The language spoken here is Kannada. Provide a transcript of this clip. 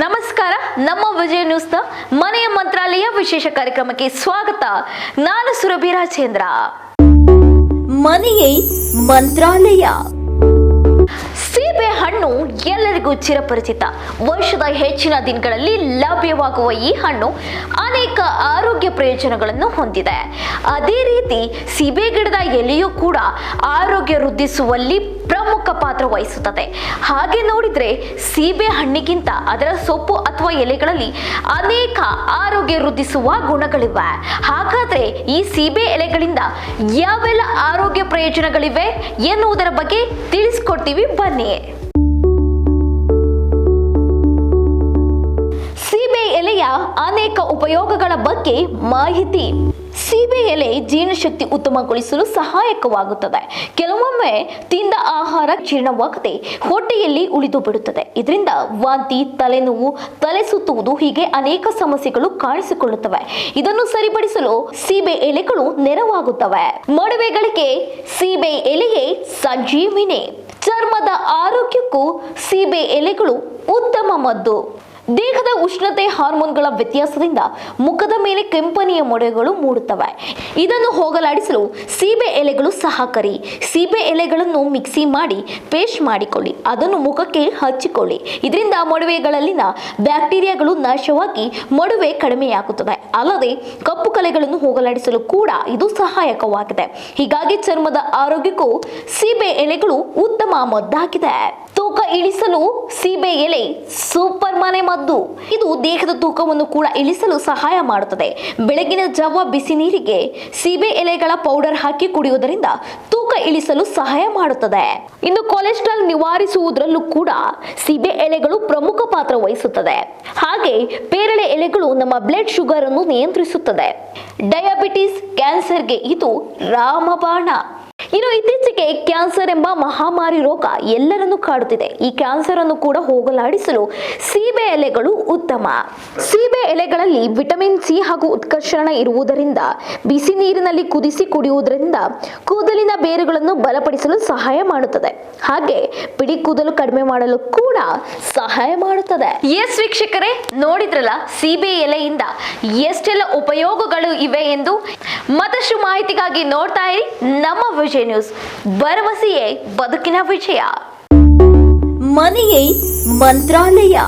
ನಮಸ್ಕಾರ ನಮ್ಮ ವಿಜಯ ನ್ಯೂಸ್ನ ಮನೆಯ ಮಂತ್ರಾಲಯ ವಿಶೇಷ ಕಾರ್ಯಕ್ರಮಕ್ಕೆ ಸ್ವಾಗತ. ನಾನು ಸುರಭಿ ರಾಜೇಂದ್ರ ಮನೆಯೇ ಮಂತ್ರಾಲಯ. ಸೀಬೆ ಹಣ್ಣು ಎಲ್ಲರಿಗೂ ಚಿರಪರಿಚಿತ. ವರ್ಷದ ಹೆಚ್ಚಿನ ದಿನಗಳಲ್ಲಿ ಲಭ್ಯವಾಗುವ ಈ ಹಣ್ಣು ಅನೇಕ ಆರೋಗ್ಯ ಪ್ರಯೋಜನಗಳನ್ನು ಹೊಂದಿದೆ. ಅದೇ ರೀತಿ ಸೀಬೆ ಗಿಡದ ಎಲೆಯೂ ಕೂಡ ಆರೋಗ್ಯ ವೃದ್ಧಿಸುವಲ್ಲಿ ಪ್ರಮುಖ ಪಾತ್ರ ವಹಿಸುತ್ತದೆ. ಹಾಗೆ ನೋಡಿದ್ರೆ ಸೀಬೆ ಹಣ್ಣಿಗಿಂತ ಅದರ ಸೊಪ್ಪು ಅಥವಾ ಎಲೆಗಳಲ್ಲಿ ಅನೇಕ ಆರೋಗ್ಯ ವೃದ್ಧಿಸುವ ಗುಣಗಳಿವೆ. ಹಾಗಾದ್ರೆ ಈ ಸೀಬೆ ಎಲೆಗಳಿಂದ ಯಾವೆಲ್ಲ ಆರೋಗ್ಯ ಪ್ರಯೋಜನಗಳಿವೆ ಎನ್ನುವುದರ ಬಗ್ಗೆ ತಿಳಿಸ್ಕೊಡ್ತೀವಿ ಬನ್ನಿ. ಸೀಬೆ ಎಲೆಯ ಅನೇಕ ಉಪಯೋಗಗಳ ಬಗ್ಗೆ ಮಾಹಿತಿ. ಸೀಬೆ ಎಲೆ ಜೀರ್ಣಶಕ್ತಿ ಉತ್ತಮಗೊಳಿಸಲು ಸಹಾಯಕವಾಗುತ್ತದೆ. ಕೆಲವೊಮ್ಮೆ ತಿಂದ ಆಹಾರ ಜೀರ್ಣವಾಗದೆ ಹೊಟ್ಟೆಯಲ್ಲಿ ಉಳಿದು ಬಿಡುತ್ತದೆ. ಇದರಿಂದ ವಾಂತಿ, ತಲೆನೋವು, ತಲೆ ಸುತ್ತುವುದು ಹೀಗೆ ಅನೇಕ ಸಮಸ್ಯೆಗಳು ಕಾಣಿಸಿಕೊಳ್ಳುತ್ತವೆ. ಇದನ್ನು ಸರಿಪಡಿಸಲು ಸೀಬೆ ಎಲೆಗಳು ನೆರವಾಗುತ್ತವೆ. ಮಡುವೆಗಳಿಗೆ ಸೀಬೆ ಎಲೆಯೇ ಸಂಜೀವಿನಿ ಚರ್ಮದ ಆರೋಗ್ಯಕ್ಕೂ ಸೀಬೆ ಎಲೆಗಳು ಉತ್ತಮ ಮದ್ದು. ದೇಹದ ಉಷ್ಣತೆ ಹಾರ್ಮೋನ್ಗಳ ವ್ಯತ್ಯಾಸದಿಂದ ಮುಖದ ಮೇಲೆ ಕೆಂಪನೆಯ ಮೊಡೆಗಳು ಮೂಡುತ್ತವೆ. ಇದನ್ನು ಹೋಗಲಾಡಿಸಲು ಸೀಬೆ ಎಲೆಗಳು ಸಹಕಾರಿ. ಸೀಬೆ ಎಲೆಗಳನ್ನು ಮಿಕ್ಸಿ ಮಾಡಿ, ಪೇಸ್ಟ್ ಮಾಡಿಕೊಳ್ಳಿ. ಅದನ್ನು ಮುಖಕ್ಕೆ ಹಚ್ಚಿಕೊಳ್ಳಿ. ಇದರಿಂದ ಮೊಡವೆಗಳಲ್ಲಿನ ಬ್ಯಾಕ್ಟೀರಿಯಾಗಳು ನಾಶವಾಗಿ ಮೊಡವೆ ಕಡಿಮೆಯಾಗುತ್ತದೆ ಅಲ್ಲದೆ ಕಪ್ಪು ಕಲೆಗಳನ್ನು ಹೋಗಲಾಡಿಸಲು ಕೂಡ ಇದು ಸಹಾಯಕವಾಗಿದೆ. ಹೀಗಾಗಿ ಚರ್ಮದ ಆರೋಗ್ಯಕ್ಕೂ ಸೀಬೆ ಎಲೆಗಳು ಉತ್ತಮ ಮದ್ದಾಗಿದೆ. ತೂಕ ಇಳಿಸಲು ಸೀಬೆ ಎಲೆ ಮದ್ದು. ಇದು ದೇಹದ ತೂಕವನ್ನು ಕೂಡ ಇಳಿಸಲು ಸಹಾಯ ಮಾಡುತ್ತದೆ. ಬೆಳಗಿನ ಜಾವ ಬಿಸಿ ನೀರಿಗೆ ಸೀಬೆ ಎಲೆಗಳ ಪೌಡರ್ ಹಾಕಿ ಕುಡಿಯುವುದರಿಂದ ತೂಕ ಇಳಿಸಲು ಸಹಾಯ ಮಾಡುತ್ತದೆ. ಇನ್ನು ಕೊಲೆಸ್ಟ್ರಾಲ್ ನಿವಾರಿಸುವುದರಲ್ಲೂ ಕೂಡ ಸೀಬೆ ಎಲೆಗಳು ಪ್ರಮುಖ ಪಾತ್ರ ವಹಿಸುತ್ತದೆ. ಹಾಗೆ ಪೇರಳೆ ಎಲೆಗಳು ನಮ್ಮ ಬ್ಲಡ್ ಶುಗರ್ ಅನ್ನು ನಿಯಂತ್ರಿಸುತ್ತದೆ. ಡಯಾಬಿಟಿಸ್ ಕ್ಯಾನ್ಸರ್ಗೆ ಇದು ರಾಮಬಾಣ. ಇನ್ನು ಇತ್ತೀಚೆಗೆ ಕ್ಯಾನ್ಸರ್ ಎಂಬ ಮಹಾಮಾರಿ ರೋಗ ಎಲ್ಲರನ್ನು ಕಾಡುತ್ತಿದೆ. ಈ ಕ್ಯಾನ್ಸರ್ ಅನ್ನು ಕೂಡ ಹೋಗಲಾಡಿಸಲು ಸೀಬೆ ಎಲೆಗಳು ಉತ್ತಮ. ಸೀಬೆ ಎಲೆಗಳಲ್ಲಿ ವಿಟಮಿನ್ ಸಿ ಹಾಗೂ ಉತ್ಕರ್ಷಣ ಇರುವುದರಿಂದ ಬಿಸಿ ನೀರಿನಲ್ಲಿ ಕುದಿಸಿ ಕುಡಿಯುವುದರಿಂದ ಕೂದಲಿನ ಬೇರುಗಳನ್ನು ಬಲಪಡಿಸಲು ಸಹಾಯ ಮಾಡುತ್ತದೆ. ಹಾಗೆ ಬಿಡಿ ಕೂದಲು ಕಡಿಮೆ ಮಾಡಲು ಕೂಡ ಸಹಾಯ ಮಾಡುತ್ತದೆ. ಎಸ್ ವೀಕ್ಷಕರೇ ನೋಡಿದ್ರಲ್ಲ ಸೀಬೆ ಎಲೆಯಿಂದ ಎಷ್ಟೆಲ್ಲ ಉಪಯೋಗಗಳು ಇವೆ ಎಂದು? ಮತ್ತಷ್ಟು ಮಾಹಿತಿಗಾಗಿ ನೋಡ್ತಾ ಇರಿ ನಮ್ಮ ವಿಜಯ ನ್ಯೂಸ್. ಭರವಸೆಯೇ ಬದುಕಿನ ವಿಜಯ. ಮನೆಯೇ ಮಂತ್ರಾಲಯ.